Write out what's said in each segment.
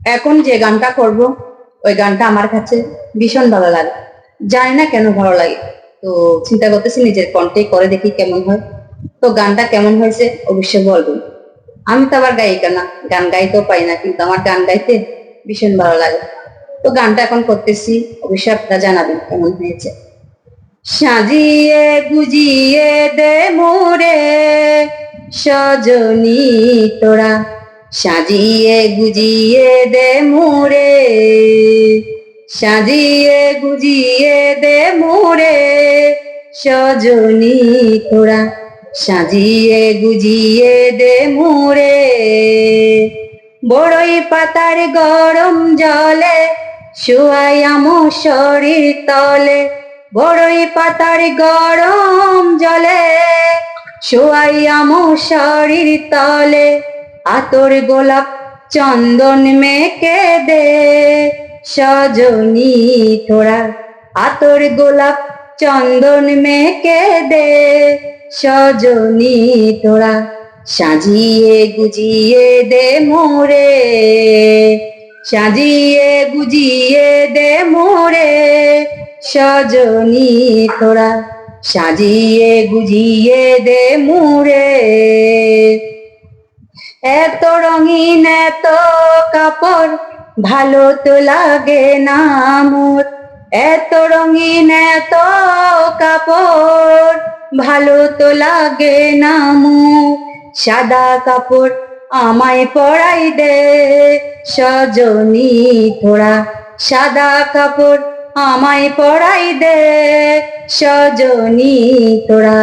এখন যে গানটা করব, ওই গানটা আমার কাছে ভীষণ ভালো লাগে। জানি না কেন ভালো লাগে। তো চিন্তা করতেছি নিজের কণ্ঠে করে দেখি কেমন হয়। তো গানটা কেমন হয়েছে অবশ্যই বলবেন। আমি তো আবার গায়িকা না, গান গাইতেও পাই না, কিন্তু আমার গান গাইতে ভীষণ ভালো লাগে। তো গানটা এখন করতেছি, অবশ্যই আপনারা জানাবেন কেমন হয়েছে। সাজিয়ে গুজিয়ে দে মোরে, সজনী তোরা সাজিয়ে গুজিয়ে দে মোরে। সাজিয়ে গুজিয়ে দে মোরে। সজনী তোরা সাজিয়ে গুজিয়ে দে মোরে। বড়ই পাতার গরম জলে শুয়াইয়াম শরীর তলে। বড়ই পাতার গরম জলে শুয়াইয়াম শরীর তলে। আতর গোলাপ চন্দন মেকে দে, সজনী তোরা আতর গোলাপ চন্দন মেকে দে, সজনী তোরা সাজিয়ে গুজিয়ে দে মোরে, সাজিয়ে গুজিয়ে দে মোরে, সজনী তোরা সাজিয়ে গুজিয়ে দে মোরে এত রঙিন, এত কাপড়, ভালো তো লাগে না মোর। এত রঙিন, এত কাপড়, ভালো তো লাগে না মোর। সাদা কাপড় আমায় পরাই দে, সজনী তোরা সাদা কাপড় আমায় পরাই দে, সজনী তোরা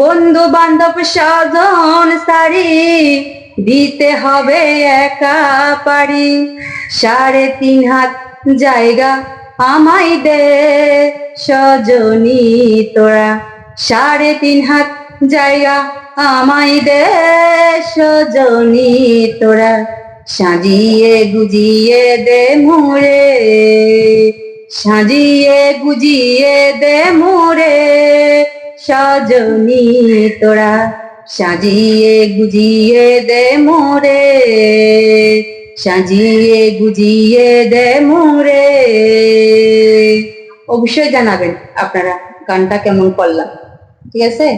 বন্ধু বান্ধব স্বজন সারি, দিতে হবে একা পারি। সাড়ে তিন হাত জায়গা আমায় দে সজনী তোরা। সাড়ে তিন হাত জায়গা আমায় দে সজনী তোরা। সাজিয়ে গুজিয়ে দে মোরে, সাজিয়ে গুজিয়ে দে মোরে। সজনী তোরা, সাজিয়ে গুজিয়ে দে মোরে। সাজিয়ে গুজিয়ে দে মোরে। অবশ্যই জানাবেন আপনারা গানটা কেমন করলাম, ঠিক আছে?